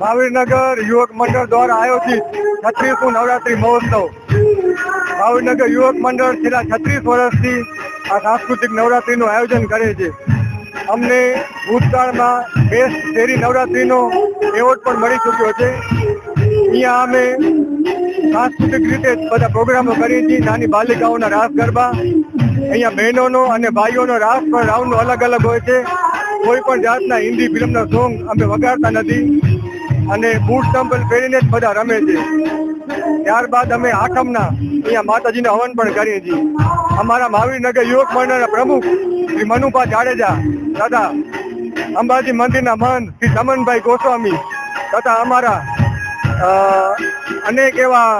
મહાવીરનગર યુવક મંડળ દ્વારા આયોજિત છત્રીસમું નવરાત્રી મહોત્સવ. મહાવીરનગર યુવક મંડળ છેલ્લા છત્રીસ વર્ષથી આ સાંસ્કૃતિક નવરાત્રિનું આયોજન કરે છે. અમને ભૂતકાળમાં બેસ્ટ શેરી નવરાત્રિનો એવોર્ડ પણ મળી ચૂક્યો છે. અહીંયા અમે સાંસ્કૃતિક રીતે બધા પ્રોગ્રામો કરીએ છીએ. નાની બાલિકાઓના રાસ ગરબા, અહીંયા બહેનોનો અને ભાઈઓનો રાસ પણ રાઉન્ડ અલગ અલગ હોય છે. કોઈ પણ જાતના હિન્દી ફિલ્મના સોંગ અમે વગાડતા નથી. અને બૂટ ચંપલ પહેરીને જ બધા રમે છે. ત્યારબાદ અમે આઠમના અહીંયા માતાજીને હવન પણ કરીએ છીએ. અમારા મહાવીરનગર યુવક મંડળના પ્રમુખ શ્રી મનુભા જાડેજા તથા અંબાજી મંદિરના મહંત શ્રી ચમનભાઈ ગોસ્વામી તથા અમારા અનેક એવા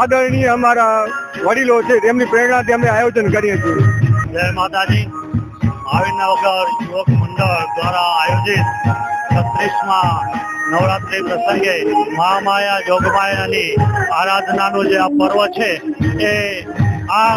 આદરણીય અમારા વડીલો છે, તેમની પ્રેરણાથી અમે આયોજન કરીએ છીએ. જય માતાજી. મહાવીરનગર યુવક મંડળ દ્વારા આયોજિત છત્રીસમાં નવરાત્રિ પ્રસંગે મહામાયા જોગમાયાની આરાધનાનું જે આ પર્વ છે, એ આ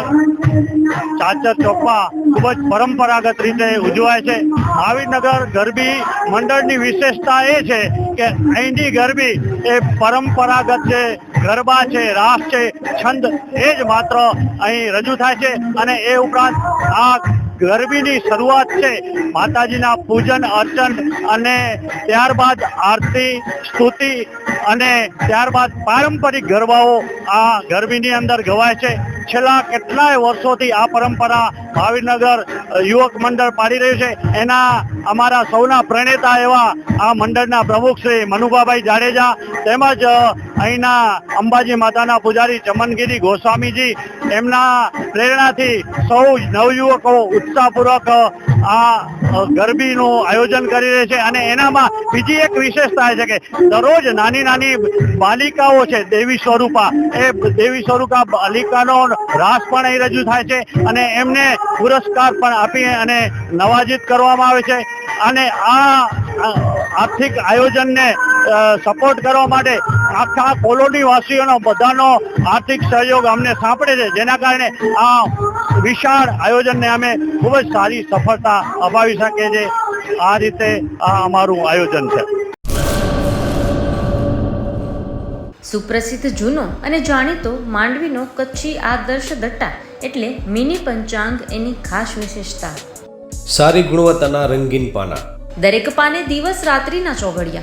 ચાચર ચોકમાં ખૂબ જ પરંપરાગત રીતે ઉજવાય છે. મહાવીરનગર ગરબી મંડળની વિશેષતા એ છે કે અહીંની ગરબી એ પરંપરાગત જે ગરબા છે, રાસ છે, છંદ એ જ માત્ર અહીં રજૂ થાય છે અને એ ઉપરાંત આ ગરબીની શરૂઆત છે. માતાજીના પૂજન, અર્ચન અને ત્યારબાદ આરતી, સ્તુતિ અને ત્યારબાદ પારંપરિક ગરબાઓ આ ગરબીની અંદર ગવાય છે. છેલ્લા કેટલાય વર્ષોથી આ પરંપરા ભાવિનગર યુવક મંડળ પાડી રહ્યું છે. એના અમારા સૌના પ્રણેતા એવા આ મંડળના પ્રમુખ શ્રી મનુભાભાઈ જાડેજા તેમજ અહીંના અંબાજી માતાના પૂજારી ચમનગીરી ગોસ્વામીજી એમના પ્રેરણાથી સૌ નવયુવકો ઉત્સાહપૂર્વક આ ગરબીનું આયોજન કરી રહે છે અને એનામાં બીજી એક વિશેષતા છે કે દરરોજ નાની નાની બાલિકાઓ છે, દેવી સ્વરૂપા, એ દેવી સ્વરૂપા બાલિકાનો રાસ પણ અહીં રજૂ થાય છે અને એમને પુરસ્કાર પણ આપી અને નવાજીત કરવામાં આવે છે અને આ આર્થિક આયોજનને સપોર્ટ કરવા માટે આખા કોલોની વાસીઓનો બધાનો આર્થિક સહયોગ અમને સાંપડે છે. જેના કારણે આ વિશાળ આયોજનને અમે ખૂબ જ સારી સફળતા અપાવી શકીએ છીએ. આ રીતે આ અમારું આયોજન છે. સુપ્રસિદ્ધ જૂનો અને જાણીતો માંડવીનો કચ્છી આદર્શ દટ્ટા એટલે મિની પંચાંગ એની ખાસ વિશેષતા. સારી ગુણવત્તાના રંગીન પાના. દરેક પાને દિવસ રાત્રિના ચોઘડિયા.